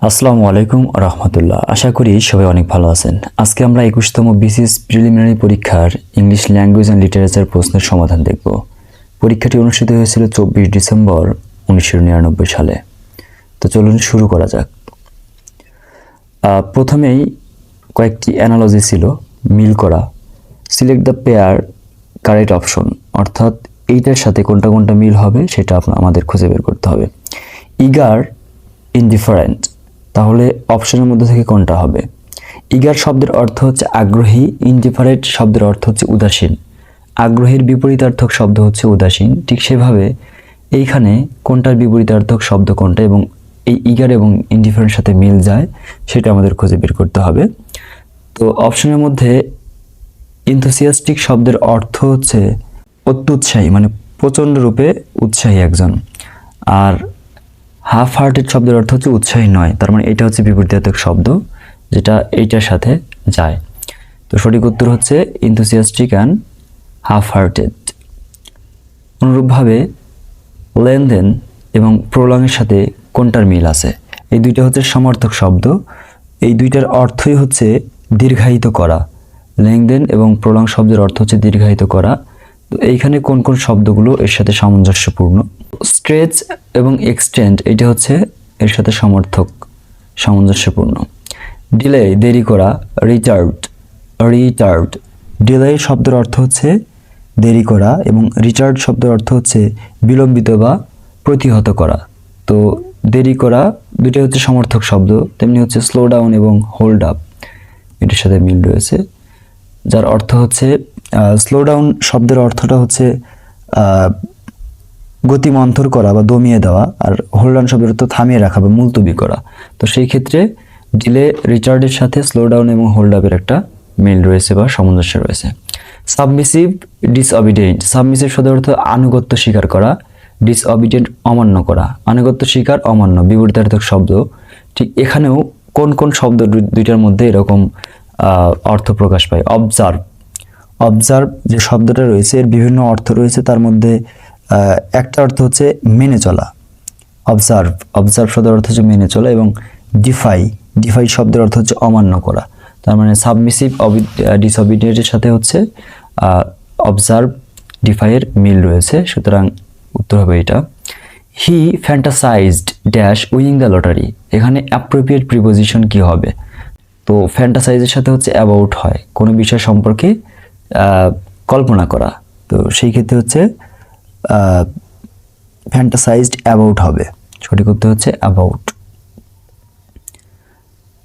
আসসালামু আলাইকুম রহমতুল্লাহ। আশা করি সবাই অনেক ভালো আছেন। আজকে আমরা একুশতম বিসিএস প্রিলিমিনারি পরীক্ষার ইংলিশ ল্যাঙ্গুয়েজ অ্যান্ড লিটারেচার প্রশ্নের সমাধান দেখব। পরীক্ষাটি অনুষ্ঠিত হয়েছিল চব্বিশ ডিসেম্বর উনিশশো নিরানব্বই সালে। তো চলুন শুরু করা যাক। প্রথমেই কয়েকটি অ্যানালজি ছিল, মিল করা। Select the pair correct option অর্থাৎ এইটার সাথে কোনটা কোনটা মিল হবে, সেটা আপনা- আমাদের খুঁজে বের করতে হবে। ইগার ইনডিফারেন্ট তাহলে অপশনের মধ্যে থেকে কোনটা হবে? ইগার শব্দের অর্থ হচ্ছে আগ্রহী ইনডিফারেন্ট শব্দের অর্থ হচ্ছে উদাসীন। আগ্রহীর বিপরীতার্থক শব্দ হচ্ছে উদাসীন। ঠিক সেভাবে এইখানে কোনটার বিপরীতার্থক শব্দ কোনটা এবং এই ইগার এবং ইনডিফারেন্ট সাথে মিল যায়, সেটা আমাদের খুঁজে বের করতে হবে। তো অপশনের মধ্যে ইনথুসিয়াস্টিক শব্দের অর্থ হচ্ছে অত্যুৎসাহী মানে প্রচণ্ড রূপে উৎসাহী একজন। আর হাফ হার্টেড শব্দের অর্থ হচ্ছে উৎসাহী নয়। তার মানে এটা হচ্ছে বিপরীতাত্মক শব্দ, যেটা এইটার সাথে যায়। তো সঠিক উত্তর হচ্ছে ইনথুসিয়াস্টিক অ্যান্ড হাফ হার্টেড অনুরূপভাবে লেনদেন এবং প্রলংয়ের সাথে কোনটার মিল আছে? এই দুইটা হচ্ছে সমর্থক শব্দ। এই দুইটার অর্থই হচ্ছে দীর্ঘায়িত করা। লেনদেন এবং প্রলং শব্দের অর্থ হচ্ছে দীর্ঘায়িত করা। তো এইখানে কোন কোন শব্দগুলো এর সাথে সামঞ্জস্যপূর্ণ? স্ট্রেচ এবং এক্সটেন্ড এটা হচ্ছে এর সাথে সমর্থক, সামঞ্জস্যপূর্ণ। ডিলে দেরি করা রিচার্ড রিচার্ড ডিলে শব্দের অর্থ হচ্ছে দেরি করা এবং রিচার্ড শব্দের অর্থ হচ্ছে বিলম্বিত বা প্রতিহত করা। তো দেরি করা দুটোই হচ্ছে সমর্থক শব্দ, তেমনি হচ্ছে স্লো ডাউন এবং হোল্ড আপ এটার সাথে মিল রয়েছে, যার অর্থ হচ্ছে স্লো ডাউন শব্দের অর্থটা হচ্ছে গতি মন্থর করা বা দমিয়ে দেওয়া আর হোল্ড ডাউন শব্দের অর্থ থামিয়ে রাখা বা মুলতবি করা। তো সেই ক্ষেত্রে ডিলে রিচার্ডের সাথে স্লো ডাউন এবং হোল্ড আপের একটা মিল রয়েছে বা সামঞ্জস্য রয়েছে। সাবমিসিভ ডিসঅবিডিয়েন্ট সাবমিসিভ শব্দের অর্থ আনুগত্য স্বীকার করা ডিসঅবিডিয়েন্ট অমান্য করা। আনুগত্য স্বীকার, অমান্য বিপরীতার্থক শব্দ। ঠিক এখানেও কোন কোন শব্দ দুইটার মধ্যে এরকম অর্থ প্রকাশ পায়? অবজার্ভ অবজার্ভ যে শব্দটা রয়েছে, এর বিভিন্ন অর্থ রয়েছে, তার মধ্যে একটা অর্থ হচ্ছে মেনে চলা। অবজার্ভ অবজার্ভ শব্দের অর্থ হচ্ছে মেনে চলা এবং ডিফাই ডিফাই শব্দের অর্থ হচ্ছে অমান্য করা। তার মানে সাবমিসিভ অবি ডিসঅবিডিয়েন্টের সাথে হচ্ছে অবজার্ভ ডিফাইয়ের মিল রয়েছে। সুতরাং উত্তর হবে এটা। He fantasized dash winning the lottery এখানে অ্যাপ্রোপ্রিয়েট প্রিপোজিশন কি হবে? তো ফ্যান্টাসাইজের সাথে হচ্ছে অ্যাবাউট হয়। কোনো বিষয় সম্পর্কে কল্পনা করা। তো সেই ক্ষেত্রে হচ্ছে ফ্যান্টাসাইজড অ্যাবাউট হবে। সঠিক উত্তর হচ্ছে about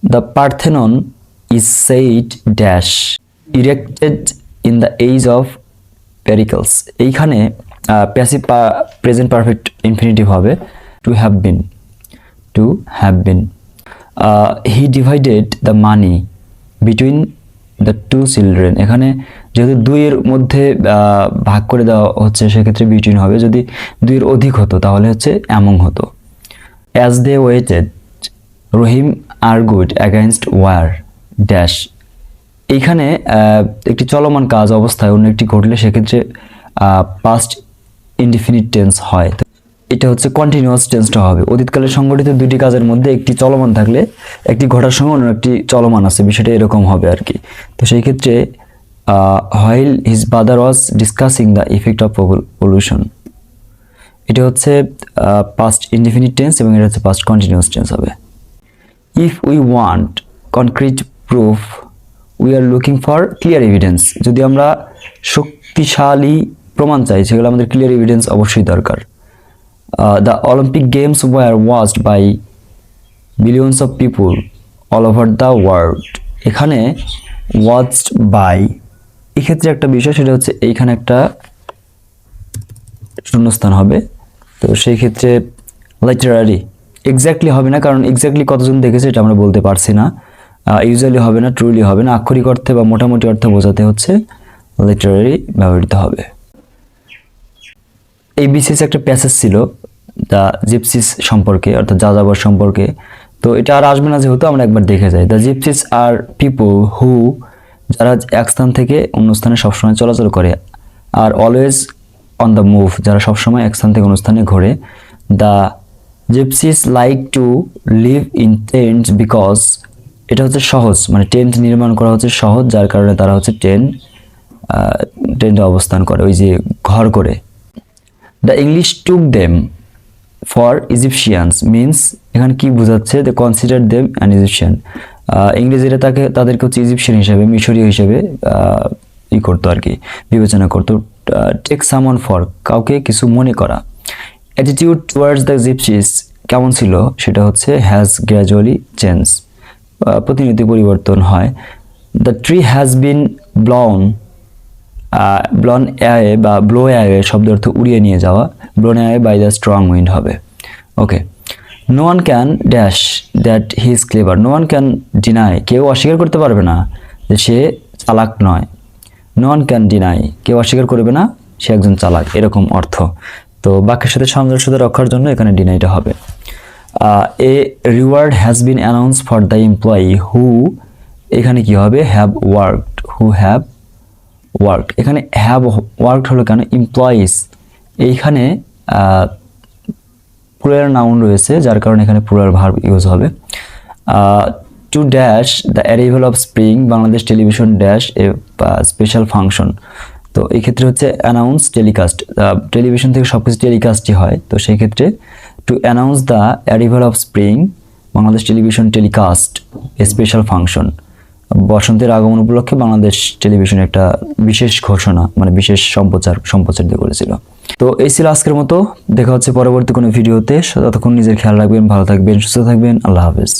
the Parthenon is said dash erected in the age of Pericles এইখানে প্যাসিভ প্রেজেন্ট পারফেক্ট ইনফিনিটিভ হবে। To have been to have been he divided the money between the two children এখানে যেহেতু দুইয়ের মধ্যে ভাগ করে দেওয়া হচ্ছে, সেক্ষেত্রে বিটুইন হবে। যদি দুইয়ের অধিক হতো, তাহলে হচ্ছে অ্যামং হতো। As they waited Rahim are good against war dash এইখানে একটি চলমান কাজ অবস্থায় অন্য একটি ঘটলে সেক্ষেত্রে পাস্ট ইনডিফিনিট টেন্স হয়। এটা হচ্ছে কন্টিনিউয়াস টেন্সটা হবে। অতীতকালে সংগঠিত দুটি কাজের মধ্যে একটি চলমান থাকলে, একটি ঘটার সঙ্গে অন্য একটি চলমান আছে। বিষয়টা এরকম হবে আর কি। তো সেই ক্ষেত্রে while his brother was discussing the effect of pollution এটা হচ্ছে পাস্ট ইনডিফিনিট টেন্স এবং এটা হচ্ছে পাস্ট কন্টিনিউয়াস টেন্স হবে। If we want concrete proof we are looking for clear evidence যদি আমরা শক্তিশালী প্রমাণ চাই, সেগুলো আমাদের ক্লিয়ার এভিডেন্স অবশ্যই দরকার। The Olympic games were watched by billions of people all over the world এখানে ওয়াচড বাই এক্ষেত্রে একটা বিষয়, সেটা হচ্ছে এইখানে একটা শূন্যস্থান হবে। তো সেই ক্ষেত্রে লিটারারি এক্স্যাক্টলি হবে না, কারণ এক্স্যাক্টলি কতজন দেখেছে এটা আমরা বলতে পারছি না। ইউজুয়ালি হবে না ট্রুলি হবে না। আক্ষরিক অর্থে বা মোটামুটি অর্থে বোঝাতে হচ্ছে লিটারারি ব্যবহৃত হবে। এই বিশেষ একটা প্যাসেজ ছিল দ্য জিপসিস সম্পর্কে, অর্থাৎ যাযাবর সম্পর্কে। তো এটা আর আসবে না যেহেতু আমরা একবার দেখে যাই। The gypsies are people who যারা এক স্থান থেকে অন্য স্থানে সবসময় চলাচল করে। আর অলওয়েজ অন দ্য মুভ যারা সবসময় এক স্থান থেকে অন্য স্থানে ঘোরে। The gypsies like to live in tent because এটা হচ্ছে সহজ মানে টেন্ট নির্মাণ করা হচ্ছে সহজ, যার কারণে তারা হচ্ছে টেন্ট টেন্টে অবস্থান করে, ওই যে ঘর করে। The English took them for Egyptians means এখানে কি বোঝাচ্ছে? The consider them an Egyptian ইংরেজিরা তাকে, তাদেরকে হচ্ছে ইজিপশিয়ান হিসেবে, মিশরীয় হিসেবে ই করতো আর কি, বিবেচনা করতো। টেক সামন ফর কাউকে কিছু মনে করা। অ্যাটিটিউড টুয়ার্ডস দ্য জিপসিস কেমন ছিল? সেটা হচ্ছে হ্যাজ গ্র্যাজুয়ালি চেঞ্জ প্রতিনিয়ত পরিবর্তন হয়। The tree has been blown blown away বা ব্লো অ্যাওয়ে শব্দ অর্থ উড়িয়ে নিয়ে যাওয়া। Blown away by the strong wind হবে। Okay no one can dash that he is clever no one can deny কেউ অস্বীকার করতে পারবে না যে সে চালাক নয়। নো ওয়ান ক্যান ডিনাই কেউ অস্বীকার করবে না সে একজন চালাক। এরকম অর্থ। তো বাক্যের সাথে সামঞ্জস্যতা রক্ষার জন্য এখানে ডিনাইটা হবে। A reward has been announce for the employee who এখানে কি হবে? Have worked who have work এখানে হ্যাভ ওয়ার্কড হলো কেন? এমপ্লয়িজ এইখানে প্লুরাল নাউন রয়েছে, যার কারণে এখানে প্লুরাল ভার্ব ইউজ হবে। To dash the arrival of spring Bangladesh television dash a special function তো এই ক্ষেত্রে হচ্ছে অ্যানাউন্স টেলিকাস্ট টেলিভিশন থেকে সব কিছু টেলিকাস্টই হয়। তো সেই ক্ষেত্রে to announce the arrival of spring Bangladesh television telecast a special function বসন্তের আগমন উপলক্ষে বাংলাদেশ টেলিভিশন একটা বিশেষ ঘোষণা মানে বিশেষ সম্প্রচার সম্প্রচার, সম্প্রচারিত করেছিল। তো এই ছিল আজকের মতো। দেখা হচ্ছে পরবর্তী কোনো ভিডিওতে। ততক্ষণ নিজের খেয়াল রাখবেন, ভালো থাকবেন, সুস্থ থাকবেন। আল্লাহ হাফেজ।